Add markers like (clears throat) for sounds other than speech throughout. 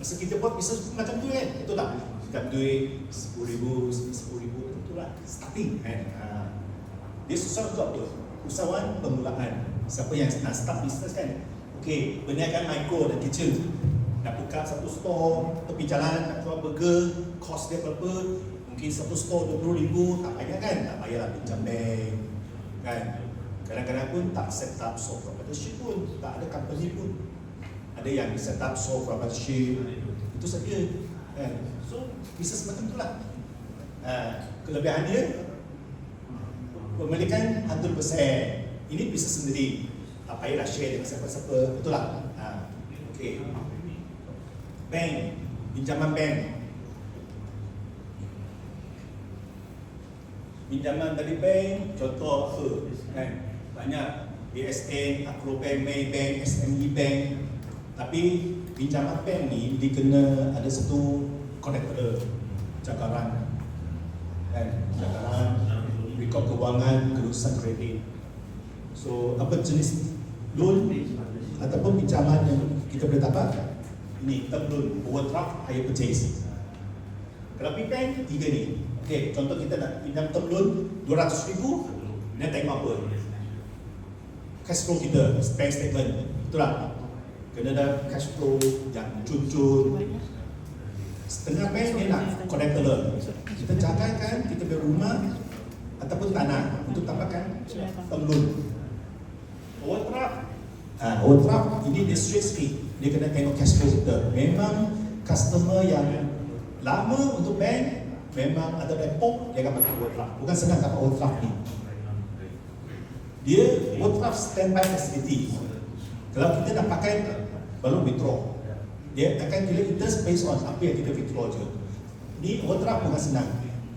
Masa kita buat bisnes pun macam tu kan. Betul tak? Kita duit RM10,000, RM10,000 Betul lah Starting kan? Uh, Dia susah untuk apa? Usahawan permulaan. Siapa yang nak start bisnes kan? Okay, berniagaan mikro dan kecil Nak buka satu store Tepi jalan nak jual burger Cost dia berapa? Mungkin satu store RM20,000 Tak payah kan? Tak payahlah pinjam bank Kan? Kadang-kadang pun tak set up proprietorship pun. Tak ada company pun Ada yang set up sole proprietorship Itu saja. Kan? So, bisnes macam tu lah. Uh, Kelebihan dia Pemilikan 100% Ini bisnes sendiri. Tak payahlah share dengan siapa-siapa. Betul lah uh, Okay Bank. Pinjaman bank. Pinjaman dari bank Contoh apa? Kan? Banyak. ASN, Acrobank, Maybank, SME Bank Tapi pinjaman bank ni Dia kena ada satu Connector Cakaran kan? Cakaran Rekod kewangan Kelulusan kredit. So apa jenis loan Ataupun pinjaman yang kita boleh dapat? Ini term loan Overdraft Higher purchase. Kalau bank Tiga ni. Okay, contoh kita nak pinjam term loan RM200,000 Dia tengok apa? Cash flow kita, bank statement. Betul tak? Kena ada cash flow yang cun-cun Setengah bank dia nak collateral Kita cadangkan kita punya rumah Ataupun tanah Untuk tambahkan loan Overdraft Ah, overdraft ini dia straight sikit Dia kena tengok cash flow kita. Memang customer yang lama untuk bank memang ada report dia akan pakai overdraft bukan senang dapat overdraft ni. Dia overdraft standby facility kalau kita nak pakai baru withdraw dia akan kira interest based on apa yang kita withdraw je ni overdraft bukan senang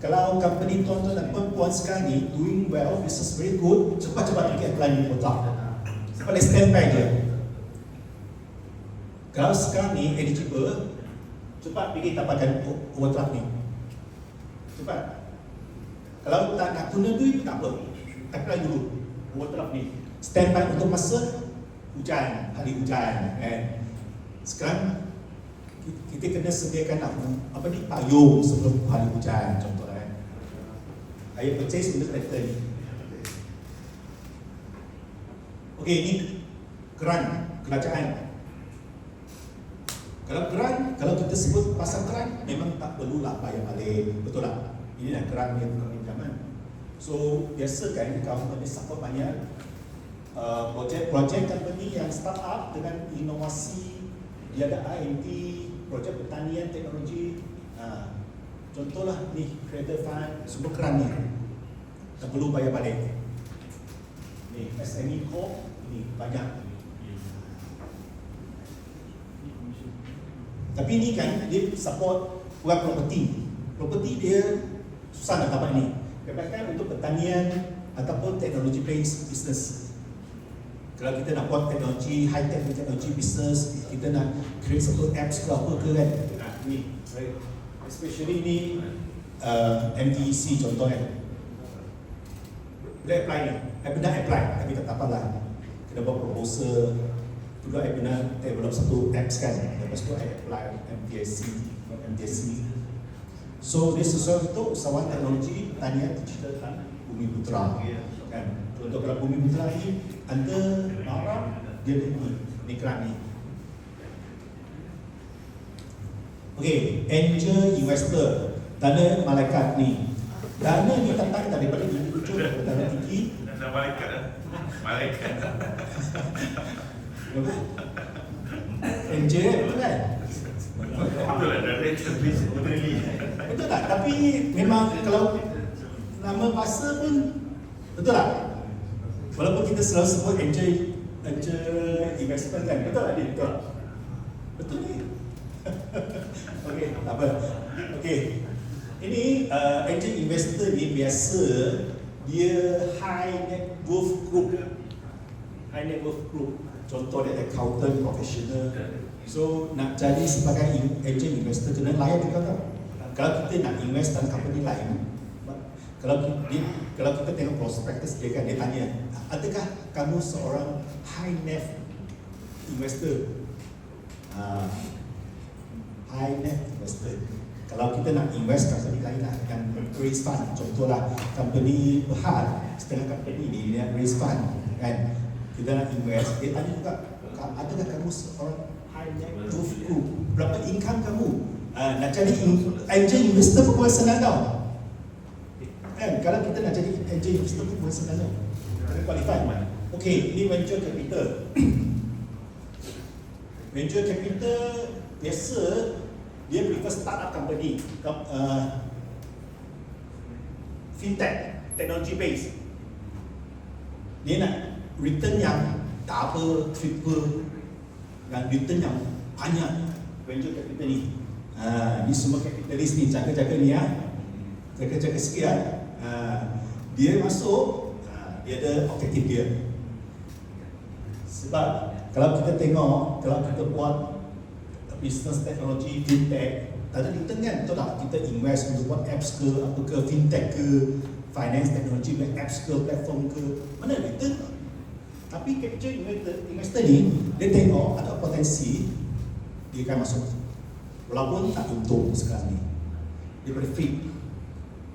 kalau company tuan-tuan dan perempuan sekarang ni doing well, business very good cepat-cepat pergi apply ni overdraft sebab dia standby je kalau sekarang ni eligible cepat pergi dapatkan overdraft ni Cepat. Kalau tak nak guna duit tak apa. Apply dulu. Overdraft ni. Standby untuk masa hujan, hari hujan kan. Sekarang kita kena sediakan apa, apa ni payung sebelum hari hujan contoh kan. Air purchase untuk kereta ni. Okey ni keran kerajaan. Kalau keran, kalau kita sebut pasal keran, memang tak perlulah bayar balik. Betul tak? Ini dah keran yang bukan pinjaman. So, biasa kan government ni support banyak uh, projek-projek company yang start up dengan inovasi, dia ada R&D, projek pertanian, teknologi. Uh, contohlah ni, Creator Fund, semua keran ni. Tak perlu bayar balik. Ni, SME Corp, ni banyak Tapi ni kan dia support bukan property. Property dia susah nak dapat ni. Kebanyakan untuk pertanian ataupun teknologi based business. Kalau kita nak buat teknologi, high tech teknologi business, kita nak create satu apps ke apa ke kan. Nah, ni, right. Especially ni uh, MTEC contoh kan. Boleh apply ni. Saya pernah apply tapi tak dapat lah. Kena buat proposal, juga saya pernah develop satu apps kan lepas tu saya apply MTSC MTSC so dia sesuai untuk usahawan teknologi tanian digital kan Bumi Putra kan untuk kalau Bumi Putra ni anda marah dia ni ni keran ni Okay, angel investor. Dana malaikat ni. Dana ni datang daripada ibu ujung dana tinggi. Dana malaikat Malaikat. NJ betul kan? Betul lah Betul tak? Tapi memang kalau nama bahasa pun betul tak? Walaupun kita selalu sebut angel angel investment kan, betul tak dia? Betul. Betul ni. (laughs) Okey, tak apa. Okey. Ini uh, angel investor ni biasa dia high net worth group. High net worth group. Contoh dia accountant professional. So nak jadi sebagai angel investor kena layan juga tau. Kalau kita nak invest dalam company lain, kalau kita, kalau kita tengok prospektus dia kan dia tanya, adakah kamu seorang high net investor? Uh, high net investor. Kalau kita nak invest company lain lah yang raise fund, contohlah company Berhad, setengah company ni dia raise fund kan. Kita nak invest, dia tanya juga, "Ka- adakah kamu seorang high net group? Berapa income kamu? Uh, nak in- angel investor pun senang tau. Kan, kalau kita nak jadi angel investor pun bukan senang tau. Kena qualify. Okay, ini venture capital. (coughs) venture capital biasa dia prefer startup company, com- uh, fintech, technology base. Dia nak return yang double, triple, dan return yang banyak venture capital ni. Ha, ni semua kapitalis ni, jaga-jaga ni ya. Jaga-jaga sikit ya. Ha, dia masuk, ha, dia ada objektif dia. Sebab kalau kita tengok, kalau kita buat business teknologi, fintech, tak ada return kan? Betul tak? Kita invest untuk buat apps ke, apa ke, fintech ke, finance teknologi, apps ke, platform ke, mana return? Tapi capital investor, investor ni, dia tengok ada potensi, dia akan masuk. Walaupun tak untung sekarang ni. Dia flip,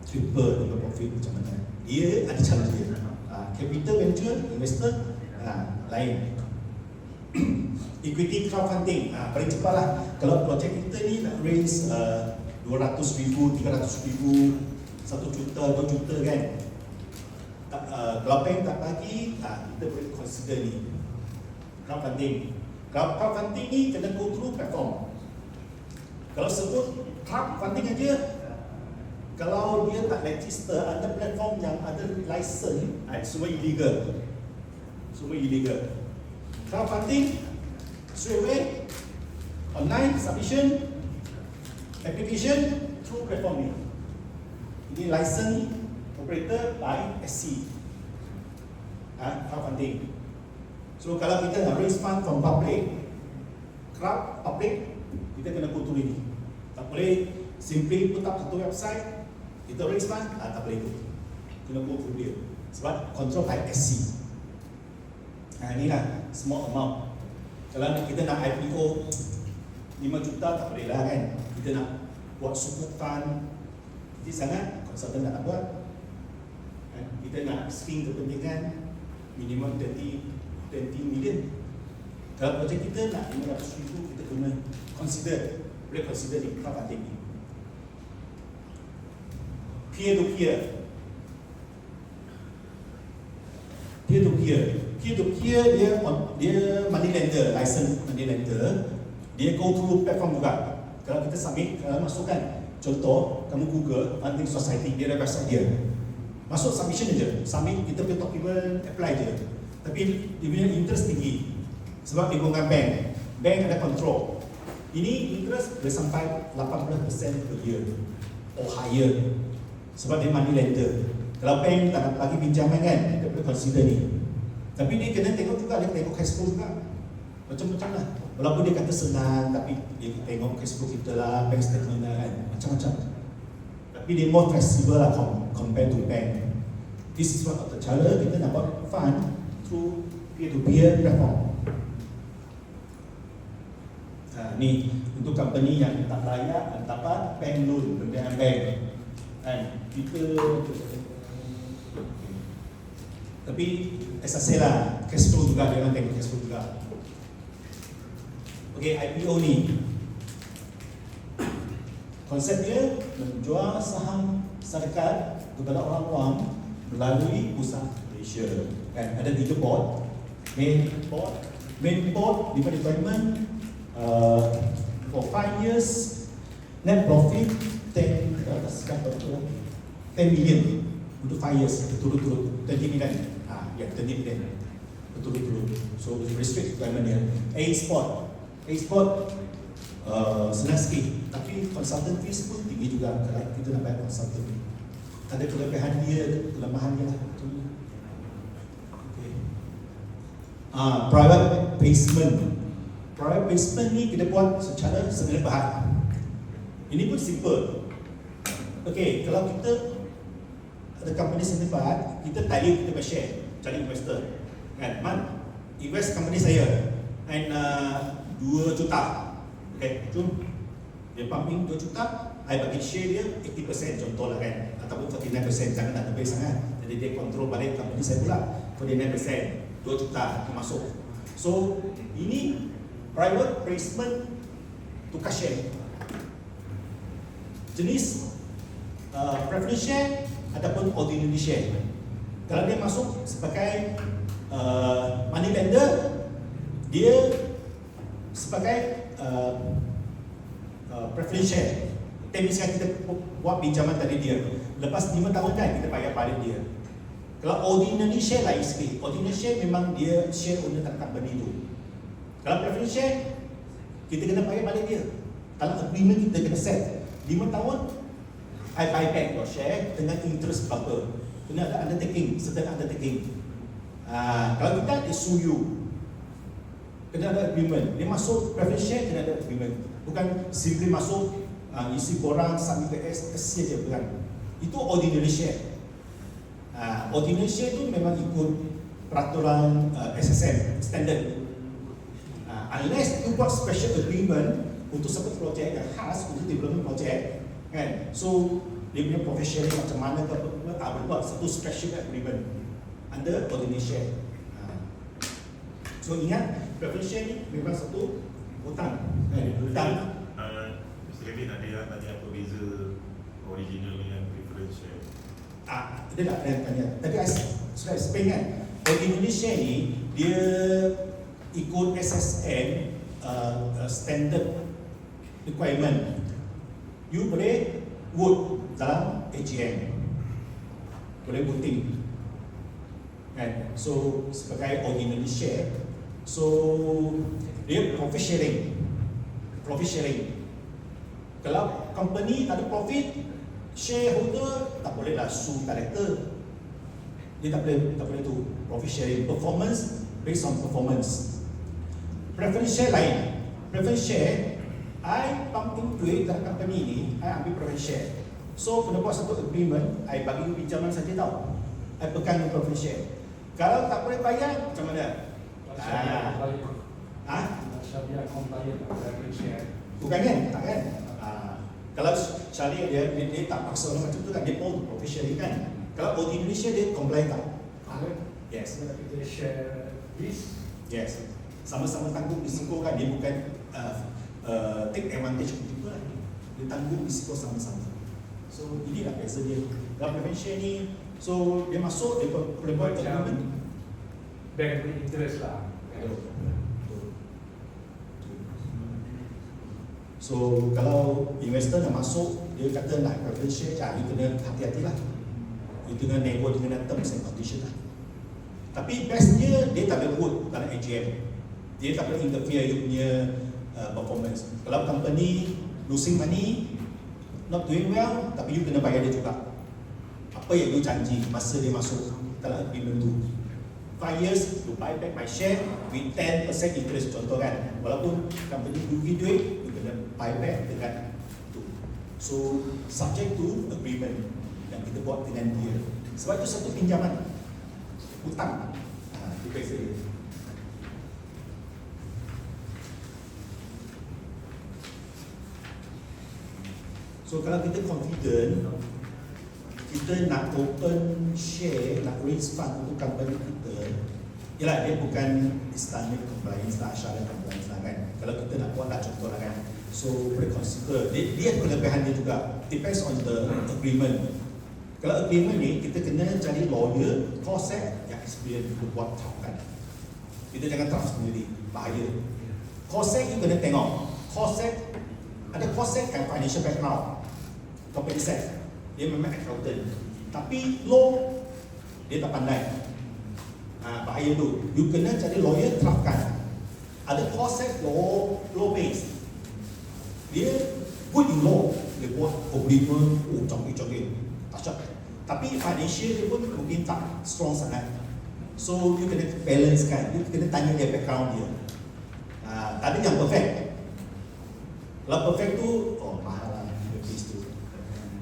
triple dengan profit macam mana. Dia ada cara dia. Ha, capital venture investor, ha, lain. (clears throat) Equity crowdfunding, ha, paling cepat lah. Kalau projek kita ni nak raise uh, 200 ribu, 300 ribu, 1 juta, 2 juta kan. Tak, uh, kalau bank tak bagi, ha, kita boleh consider ni. Crowdfunding. Crowd- Crowdfunding ni kena go through platform. Kalau sebut crowdfunding aja, kalau dia tak register ada platform yang ada license, ha, semua illegal. Semua illegal. Crowdfunding, straight away, online submission, application through platform ni. Ini license operator by SC. Ha, crowdfunding. So kalau kita nak raise fund from public, crowd public, kita kena go through ini. Tak boleh simply put up satu website, kita raise fund, ah, tak boleh tu. Kena go through dia. Sebab control by SC. Ha, inilah small amount. Kalau kita nak IPO 5 juta tak boleh lah kan. Kita nak buat sukuk fund, jadi sangat konsultan tak nak buat. Kan? Kita nak swing kepentingan minimum 30, 20 million. Kalau projek kita nak 500 ribu, kita kena consider, boleh consider di crowdfunding ni. Peer to peer. Peer to peer. Peer to peer dia dia money lender, license money lender. Dia go through platform juga. Kalau kita submit, kalau masukkan contoh, kamu Google Funding Society, dia ada website dia. Masuk submission aja, submit kita punya document, apply je. Tapi dia punya interest tinggi. Sebab dia golongan bank. Bank ada control. Ini interest boleh sampai 18% per year or higher. Sebab dia money lender. Kalau bank tak nak bagi pinjaman kan, dia boleh consider ni. Tapi dia kena tengok juga, dia tengok cash flow juga. Macam-macam lah. Walaupun dia kata senang, tapi dia tengok cash flow kita lah, bank statement lah kan. Macam-macam. Tapi dia more flexible lah com- compared to bank. This is one of the kita nak buat fund through peer-to-peer platform. Ha, ni untuk company yang tak layak dan dapat bank loan dengan bank. Kan kita tapi as I say lah, cash flow juga orang tengok cash flow juga. Okay, IPO ni konsep dia menjual saham syarikat kepada orang awam melalui pusat Malaysia. Kan ada tiga board, main board, main board di department uh, for five years net profit 10 berapa sekarang berapa 10 million untuk 5 years berturut-turut. 20 million ah ya 20 million berturut-turut. So restrict requirement dia A sport A sport uh, senang sikit. Tapi consultant fees pun tinggi juga. Kalau kita nak bayar consultant. Ada kelebihan dia kelemahan dia lah. Okay. Ah, private placement. Private placement ni kita buat secara sebenarnya bahan ini pun simple. Okay, kalau kita ada company setempat, kita tanya kita buy share, cari investor. Kan, man, invest company saya and uh, 2 juta. Okay, jom. Dia pumping 2 juta, I bagi share dia 80% contoh lah kan Ataupun 49% jangan nak lebih sangat Jadi dia kontrol balik company saya pula 49% 2 juta masuk So ini private placement tukar share Jenis uh, preference share ataupun ordinary share Kalau dia masuk sebagai uh, money lender Dia sebagai uh, uh, preference share Tapi misalkan kita bu- buat pinjaman tadi dia Lepas 5 tahun kan kita bayar balik dia. Kalau ordinary share lain sikit. Ordinary share memang dia share owner dalam company tu. Kalau preference share Kita kena bayar balik dia. Kalau agreement kita kena set. 5 tahun I buy back your share dengan interest berapa Kena ada undertaking, certain undertaking Ah, Kalau kita dia sue you kena ada agreement. Dia masuk preference share kena ada agreement. Bukan simply masuk uh, isi borang submit ke S S je bukan. Itu ordinary share. Uh, ordinary share tu memang ikut peraturan uh, SSM standard. Uh, unless you buat special agreement untuk satu projek yang khas untuk development project kan. So dia punya sharing macam mana ke apa, ah, buat satu special agreement under share. Uh, So ingat share ni memang satu hutang. Eh, hutang. Uh, Mr. Kevin ada tanya apa beza original dengan preference share? Ah, dia tak pernah tanya. Tadi I sudah explain kan. Ordinary share ni dia ikut SSM uh, uh, standard requirement. You boleh vote dalam AGM. Boleh voting. Kan? So sebagai ordinary share, so dia profit sharing. Profit sharing. Kalau company tak ada profit, shareholder tak boleh lah sue director. Dia tak boleh tak boleh tu profit sharing performance based on performance. Preference share lain. Preference share I pumping duit dalam company ni, I ambil preference share. So kena buat satu agreement, I bagi you pinjaman saja tau. I pegang you share. Kalau tak boleh bayar, macam mana? Ah. Ah, share. Bukan kan? Tak kan? Ah, kalau syariah dia, dia, dia tak paksa orang macam tu kan, dia mau professional kan? Kalau ordinary share dia comply tak? Yes, share yes. Sama-sama tanggung risiko kan, dia bukan uh, uh, take advantage of people lah. Dia tanggung risiko sama-sama. So, inilah beza dia. Dalam prevention ni, so dia masuk, dia buat Macam- agreement. bank interest lah. So kalau investor nak masuk dia kata nak preference share ah, you kena hati-hati lah you kena nego dengan terms and condition lah tapi bestnya dia tak boleh vote dalam AGM dia tak boleh interfere you punya uh, performance kalau company losing money not doing well tapi you kena bayar dia juga. Apa yang you janji masa dia masuk dalam agreement tu 5 years you buy back my share with 10% interest contoh kan. Walaupun company rugi duit you kena buy back dengan tu so subject to agreement yang kita buat dengan dia. Sebab itu satu pinjaman hutang ha, itu beza So kalau kita confident kita nak open share, nak raise fund untuk company kita Yalah dia bukan Islamic compliance lah, syariah compliance lah kan. Kalau kita nak buat lah contoh lah kan. So boleh consider, dia, dia kelebihan dia juga. Depends on the agreement. Kalau agreement ni kita kena cari lawyer, COSEC yang experience untuk buat draft kan. Kita jangan draft sendiri, bahaya. COSEC you kena tengok. COSEC, ada COSEC kan financial background Company set dia memang accountant. Tapi law dia tak pandai. Ha, bahaya tu. You kena cari lawyer draftkan ada proses law law based dia good in law. Dia buat agreement oh canggih-canggih tak syak tapi financial dia pun mungkin tak strong sangat. So you kena balance kan. You kena tanya dia background dia. Ha, tak ada yang perfect. Kalau perfect tu oh mahal lah the case tu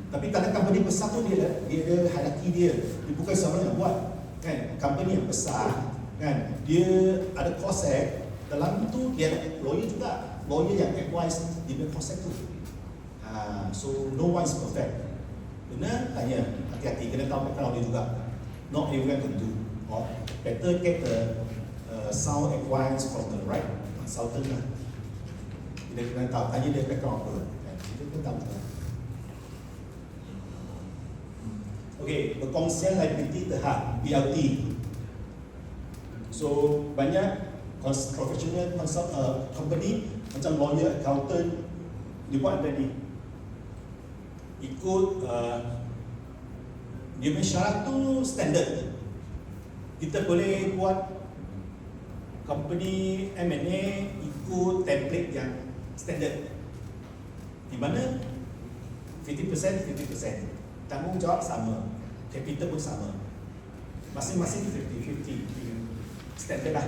tapi kadang company besar tu dia dia ada hierarchy dia. Dia bukan seorang yang buat. Kan? Company yang besar kan dia ada COSEC dalam itu dia ada lawyer juga lawyer yang advise dia punya COSEC tu Ah, so no one is perfect. Kena tanya, hati-hati, kena tahu background dia juga. Not everyone can do. Or better get the uh, sound advice from the right consultant lah. Kita kena tahu, tanya dia background apa. Kan? Kita kena tahu. Okay, perkongsian liability terhad, BLT. So banyak professional consult, uh, company macam lawyer, accountant, dia buat ni. Ikut uh, dia punya syarat tu standard. Kita boleh buat company M&A ikut template yang standard. Di mana 50% 50%. Tanggungjawab sama, capital pun sama. Masing-masing 50-50 standard lah.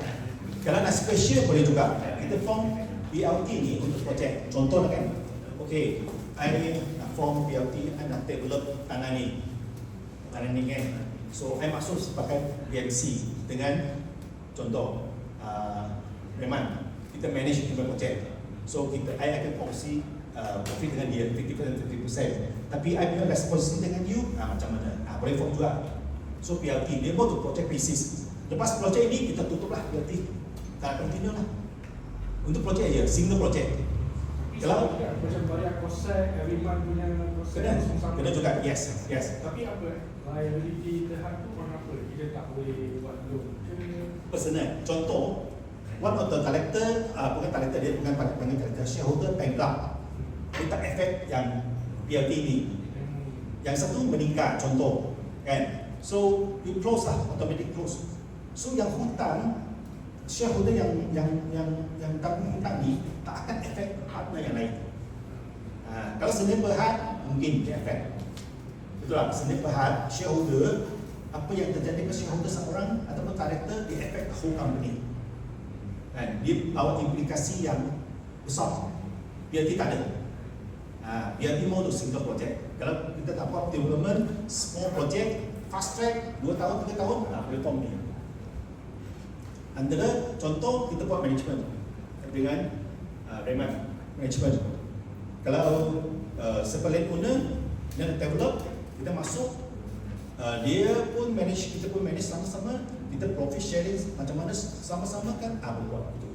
Kalau nak special boleh juga. Kita form BLT ni untuk projek. Contoh lah kan. Okay, I nak form BLT, I nak develop tanah ni. Tanah ni kan. So, I masuk sebagai BMC dengan contoh uh, Reman. Kita manage kita projek. So, kita, I akan kongsi uh, profit dengan dia 50% 50%. Tapi I punya responsibility dengan you, ah, macam mana? Ah, boleh form juga. So, BLT, dia pun untuk projek basis. Lepas projek ini, kita tutup lah BLT. Tak continue lah. Untuk projek ya, single projek. Kalau- macam bayar kosek, every month punya kosek Kena, kena juga, yes, yes. Tapi apa eh? Liability terhad tu orang apa? Kita tak boleh buat loan? Personal. Contoh, one of the collector, uh, bukan collector dia, bukan bukan collector, shareholder bankrupt. Dia tak efek yang BLT ni. Hmm. Yang satu meninggal, contoh. Kan? So, you close lah, automatic close. So, yang hutang, shareholder yang yang yang yang tanggung hutang ni tak akan efek partner yang lain. Ha, kalau senin berhad, mungkin dia efek. Betul tak? Senin berhad, shareholder, apa yang terjadi ke shareholder seorang ataupun karakter, dia efek the whole company. Kan? Dia bawa implikasi yang besar. Dia tak ada. Ha, biar dia untuk single project. Kalau kita tak buat development, small project, fast track, 2 tahun, 3 tahun, nah, boleh form ni. Antara contoh kita buat management dengan uh, Raymond management. Kalau uh, sepaling owner dan develop, kita masuk uh, dia pun manage, kita pun manage sama-sama, kita profit sharing macam mana sama-sama kan ah buat itu.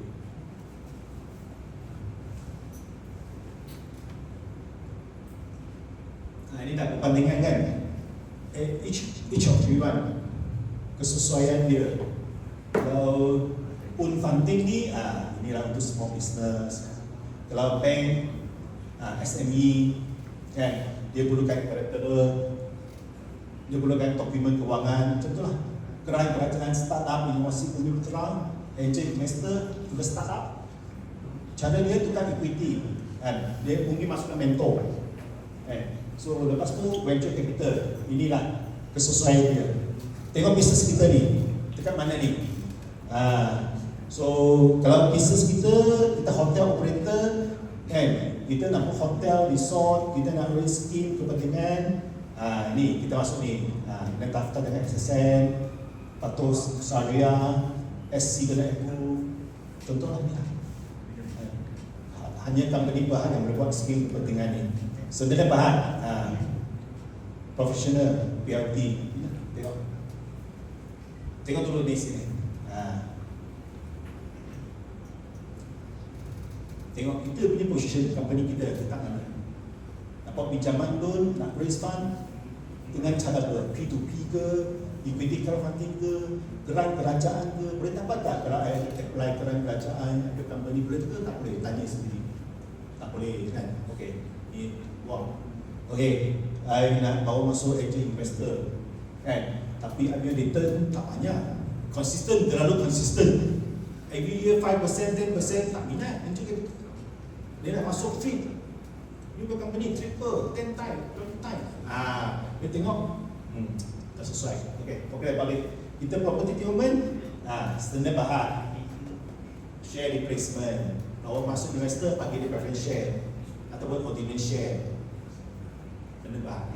Nah, ini tak kepentingan kan? Eh, each each of everyone kesesuaian dia. Kalau pun funding ni, ah, inilah untuk small business. Kalau bank, ah, SME, kan, dia perlukan karakter, dia perlukan dokumen kewangan, contohlah gerai kerajaan startup inovasi bumi putra, angel investor juga startup. Cara dia tukar equity, kan, dia mungkin masukkan mentor, kan. So lepas tu venture capital, inilah kesesuaian dia. Tengok bisnes kita ni, dekat mana ni? Ah, so kalau bisnes kita, kita hotel operator, kan? Kita nak buat hotel, resort, kita nak raise scheme kepentingan. Ah, ni kita masuk ni. Ah, kita daftar dengan SSN, Patus Saria, SC kena. Contohlah ni lah. Ah, Hanya company bahan yang boleh buat scheme kepentingan ni. Sebenarnya bahan, ah, profesional, PLT. Tengok. Tengok dulu di sini. Ha. Tengok kita punya position company kita letak mana. Dapat pinjaman loan, nak raise fund dengan cara apa? P2P ke, equity crowdfunding ke, geran kerajaan ke, boleh dapat tak I apply geran kerajaan, ada company boleh ke tak boleh? Tanya sendiri. Tak boleh kan? Okey. Ni wang. Okey. I nak bawa masuk angel investor. Kan? Tapi I return tak banyak. Consistent, terlalu consistent. Every year 5%, 10% tak minat angel capital. Dia nak masuk fit. You ke company triple, 10 time, 20 time. Ah, dia tengok hmm, tak sesuai. Okey, okey balik. Kita property development, ah, standard bahan. Share replacement. Kalau masuk investor bagi dia preference share ataupun ordinary share. Standard bahan.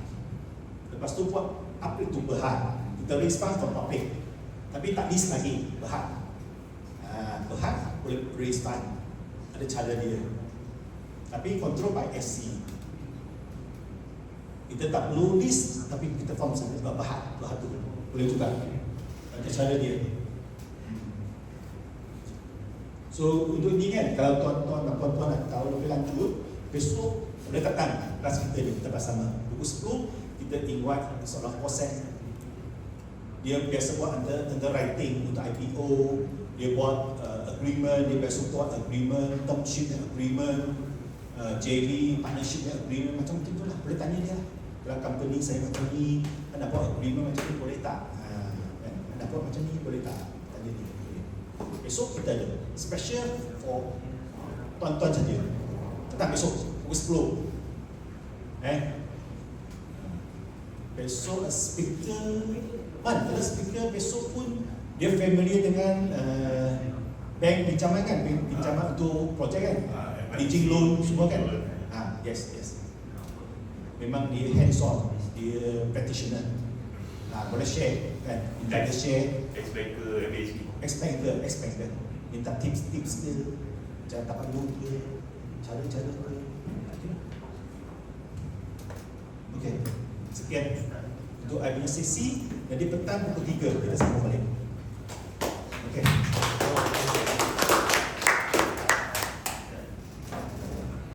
Lepas tu buat apa itu bahan? Kita fund from public. Tapi tak list lagi bahan. Ah, bahan boleh fund. Ada cara dia. Tapi control by SC. Kita tak perlu list tapi kita faham saja sebab bahat, bahat tu boleh juga. Macam cara dia. So untuk ni kan kalau tuan-tuan dan puan-puan nak tahu lebih lanjut besok boleh datang kelas kita ni kita bersama. Pukul 10 kita invite seorang proses. Dia biasa buat under underwriting untuk IPO dia buat uh, agreement dia biasa buat agreement term sheet agreement uh, JV partnership agreement macam tu lah. Boleh tanya dia lah. Kalau company saya macam ni anda buat agreement macam ni boleh tak? Uh, kan? anda buat macam ni boleh tak? Tanya dia. Besok kita ada special for tuan-tuan saja. Datang besok pukul 10 eh? Besok speaker. Man, ada speaker besok pun dia familiar dengan uh, bank pinjaman kan, bank pinjaman untuk projek kan, Ah, bridging loan semua kan. Ah, yes, yes. Memang dia hands on, dia practitioner. Ah, boleh share kan, minta dia share, Ex-banker, MAC. expect ke, expect ke, minta tips-tips dia, cara dapat loan dia, cara-cara dia. Okay, sekian untuk I punya sesi. Jadi petang pukul 3 kita sambung balik.